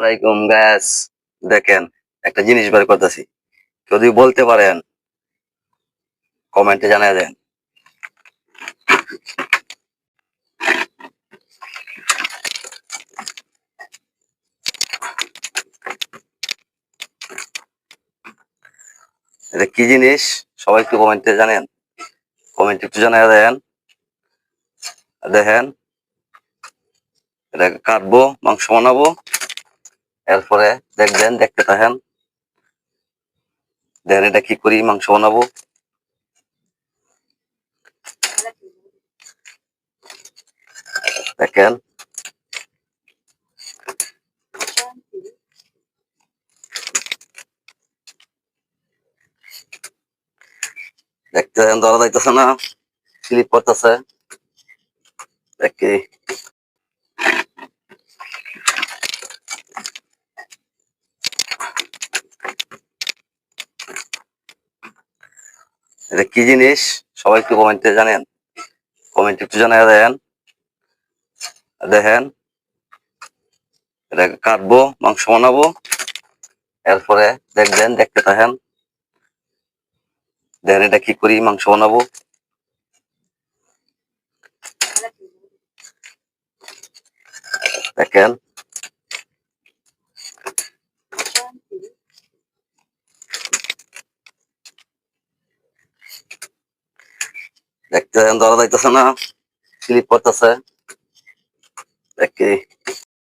আসসালামাইকুম গ্যাস দেখেন, একটা জিনিস বের করতেছি। যদি বলতে পারেন কমেন্টে জানিয়ে দেন। এটা কি জিনিস? সবাই একটু কমেন্টে জানেন। কমেন্ট একটু জানিয়ে দেন। দেখেন এটাকে কাটবো, মাংস বানাবো। এরপরে দেখবেন, দেখতে থাকেন। দেখেন এটা কি করি, মাংস বানাবো। দেখেন। দেখতে ধরা যাইতেছে না, স্লিপ করতেছে। দেখি। এটা কি জিনিস? সবাই একটু কমেন্টে জানেন। কমেন্ট একটু জানিয়ে দেন। দেখেন। এটাকে কাটবো, মাংস বানাবো। এরপরে দেখবেন, দেখতে থাকেন। দেখেন এটা কি করি, মাংস বানাবো। দেখেন। দেখতে ধরা যাইতেছে না স্লিপ করতেছে। দেখি।